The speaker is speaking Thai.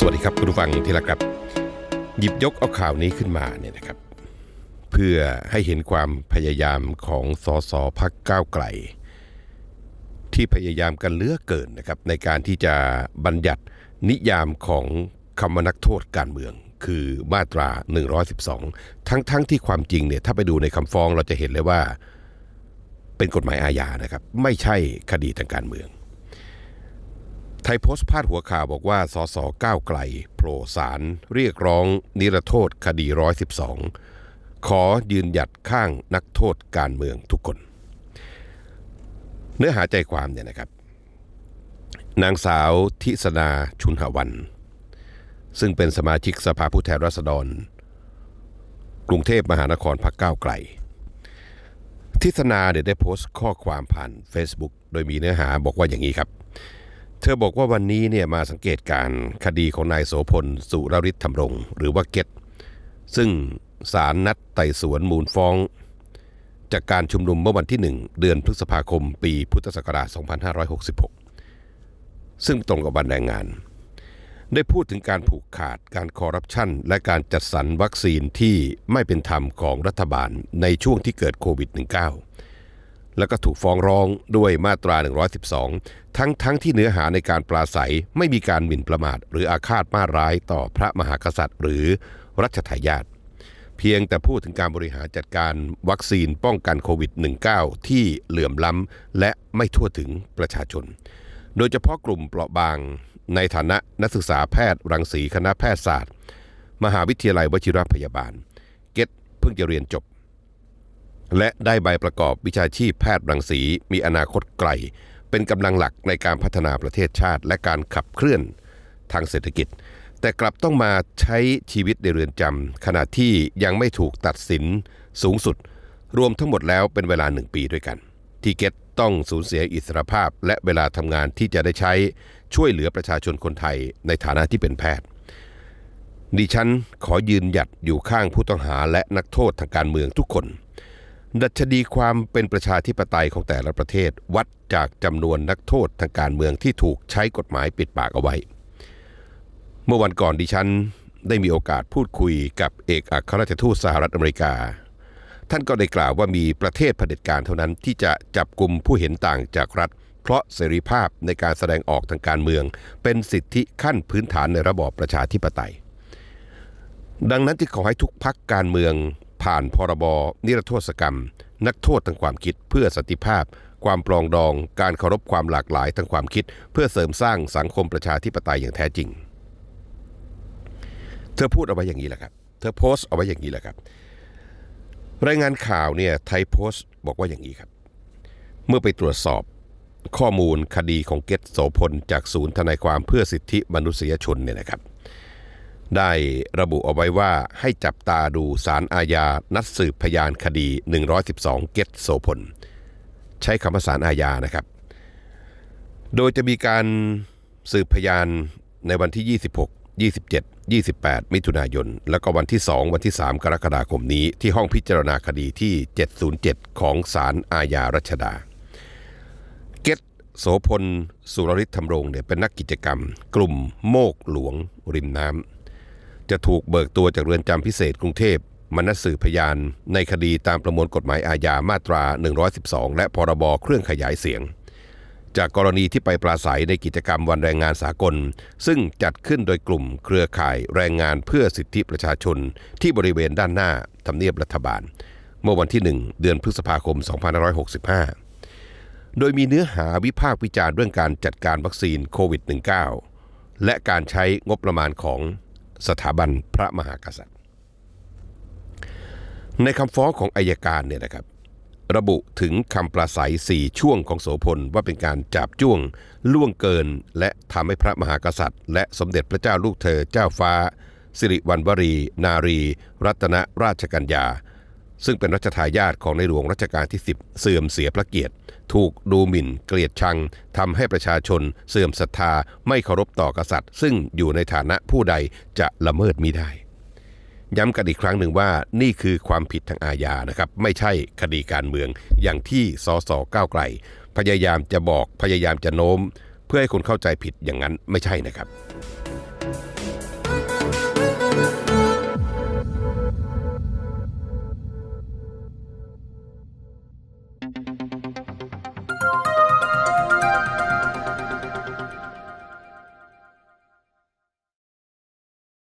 สวัสดีครับคุณผู้ฟังที่รักครับ หยิบยกเอาข่าวนี้ขึ้นมาเนี่ยนะครับ เพื่อให้เห็นความพยายามของสสพักก้าวไกล ที่พยายามกันเลือเกินนะครับ ในการที่จะบัญญัตินิยามของคำว่านักโทษการเมือง คือมาตรา 112 ทั้งๆทที่ความจริงเนี่ยถ้าไปดูในคำฟ้องเราจะเห็นเลยว่า เป็นกฎหมายอาญานะครับ ไม่ใช่คดีทางการเมือง ไทยโพสต์พาดหัวข่าวบอกว่าสสก้าวไกลโผล่สารเรียกร้อง นิรโทษคดี 112 ขอยืนหยัดข้างนักโทษการเมืองทุกคน เนื้อหาใจความเนี่ยนะครับ นางสาวทิศนาชุนหวัน ซึ่งเป็นสมาชิกสภาผู้แทนราษฎร กรุงเทพมหานครพักก้าวไกล ทิศนาเนี่ยได้โพสต์ข้อความผ่าน Facebook โดยมีเนื้อหาบอกว่าอย่างนี้ครับ เธอบอกว่าวันนี้เนี่ยมาสังเกตการคดีของนายโสพลสุรริศธรรมรง หรือว่าเกตซึ่งศาลนัดไต่สวนมูลฟ้อง จากการชุมนุมเมื่อวันที่ 1 เดือนพฤษภาคมปีพุทธศักราช 2566 ซึ่งตรงกับวันแรงงาน ได้พูดถึงการผูกขาดการคอร์รัปชัน และการจัดสรรวัคซีนที่ไม่เป็นธรรมของรัฐบาลในช่วงที่เกิดโควิด -19 แล้วก็ถูกฟ้องร้องด้วยมาตรา 112 ทั้งทั้งที่เนื้อหาในการปราศัยไม่มีการหมิ่นประมาท หรืออาฆาตมาร้ายต่อพระมหากษัตริย์ หรือรัชทายาทเพียงแต่พูดถึงการบริหารจัดการวัคซีนป้องกันโควิด -19 ที่เหลื่อมล้ำและไม่ทั่วถึงประชาชน โดยเฉพาะกลุ่มเปราะบาง ในฐานะนักศึกษาแพทย์รังสีคณะแพทยศาสตร์ มหาวิทยาลัยวชิรพยาบาล เกตเพิ่งจะเรียนจบ และได้ใบประกอบวิชาชีพแพทย์รังสีมีอนาคตไกล เป็นกำลังหลักในการพัฒนาประเทศชาติ และการขับเคลื่อนทางเศรษฐกิจ แต่กลับต้องมาใช้ชีวิตในเรือนจำขณะที่ยังไม่ถูกตัดสินสูงสุด รวมทั้งหมดแล้วเป็นเวลาหนึ่งปีด้วยกัน ที่เกตต้องสูญเสียอิสรภาพ และเวลาทำงานที่จะได้ใช้ช่วยเหลือประชาชนคนไทยในฐานะที่เป็นแพทย์ดิฉันขอยืนหยัดอยู่ข้างผู้ต้องหาและนักโทษทางการเมืองทุกคน ดัชนีความเป็นประชาธิปไตยของแต่ละประเทศ วัดจากจำนวนนักโทษทางการเมืองที่ถูกใช้กฎหมายปิดปากเอาไว้ เมื่อวันก่อนดิฉันได้มีโอกาสพูดคุยกับเอกอัครราชทูตสหรัฐอเมริกา ท่านก็ได้กล่าวว่ามีประเทศเผด็จการเท่านั้นที่จะจับกลุ่มผู้เห็นต่างจากรัฐ เพราะเสรีภาพในการแสดงออกทางการเมือง เป็นสิทธิขั้นพื้นฐานในระบอบประชาธิปไตย ดังนั้นจึงขอให้ทุกพักการเมือง ผ่านพรบนิรโทษกรรม นักโทษทางความคิดเพื่อสันติภาพ ความปรองดอง การเคารพความหลากหลายทางความคิด เพื่อเสริมสร้างสังคมประชาธิปไตยอย่างแท้จริง เธอพูดเอาไว้อย่างนี้แหละครับ เธอโพสต์เอาไว้อย่างนี้แหละครับ รายงานข่าวเนี่ยไทยโพสต์บอกว่าอย่างนี้ครับ เมื่อไปตรวจสอบข้อมูลคดีของเกตโสพลจากศูนย์ทนายความเพื่อสิทธิมนุษยชนเนี่ยนะครับ ได้ระบุเอาไว้ว่าให้จับตาดูสารอาญา นัดสืบพยานคดี 112 เกตโสพล ใช้คำว่าสารอาญานะครับ โดยจะมีการสืบพยานในวันที่ 26 27 28 มิถุนายน แล้วก็วันที่ 2 วันที่ 3 กรกฎาคมนี้ ที่ห้องพิจารณาคดีที่ 707 ของศาลอาญารัชดา เกตโสพล สุรฤทธิ์ธรรมรงค์เนี่ยเป็นนักกิจกรรม กลุ่มโมกหลวง ริมน้ำ จะถูกเบิกตัวจากเรือนจำพิเศษกรุงเทพมานัดสืบพยาน ในคดีตามประมวลกฎหมายอาญามาตรา 112 และพรบเครื่องขยายเสียง จากกรณีที่ไปปราศัยในกิจกรรมวันแรงงานสากล ซึ่งจัดขึ้นโดยกลุ่มเครือข่ายแรงงานเพื่อสิทธิประชาชน ที่บริเวณด้านหน้าทำเนียบรัฐบาล เมื่อวันที่ 1 เดือนพฤษภาคม 2565 โดยมีเนื้อหาวิพากษ์วิจารณ์เรื่องการจัดการวัคซีนโควิด -19 และการใช้งบประมาณของ สถาบันพระมหากษัตริย์ ในคำฟ้องของอายการเนี่ยนะครับ ระบุถึงคำปราศัยสี่ช่วงของโสพลว่าเป็นการจับจ้วง ล่วงเกินและทำให้พระมหากษัตริย์ และสมเด็จพระเจ้าลูกเธอเจ้าฟ้า สิริวัณวรี นารี รัตนราชกัญญาซึ่งเป็นรัชทายาทของในหลวงรัชกาลที่ 10 เสื่อมเสียพระเกียรติ ถูกดูหมิ่นเกลียดชังทำให้ประชาชนเสื่อมศรัทธาไม่เคารพต่อกษัตริย์ ซึ่งอยู่ในฐานะผู้ใดจะละเมิดมิได้ ย้ำกันอีกครั้งหนึ่งว่านี่คือความผิดทางอาญานะครับไม่ใช่คดีการเมืองอย่างที่สสก้าวไกล พยายามจะบอกพยายามจะโน้ม เพื่อให้คนเข้าใจผิดอย่างนั้นไม่ใช่นะครับ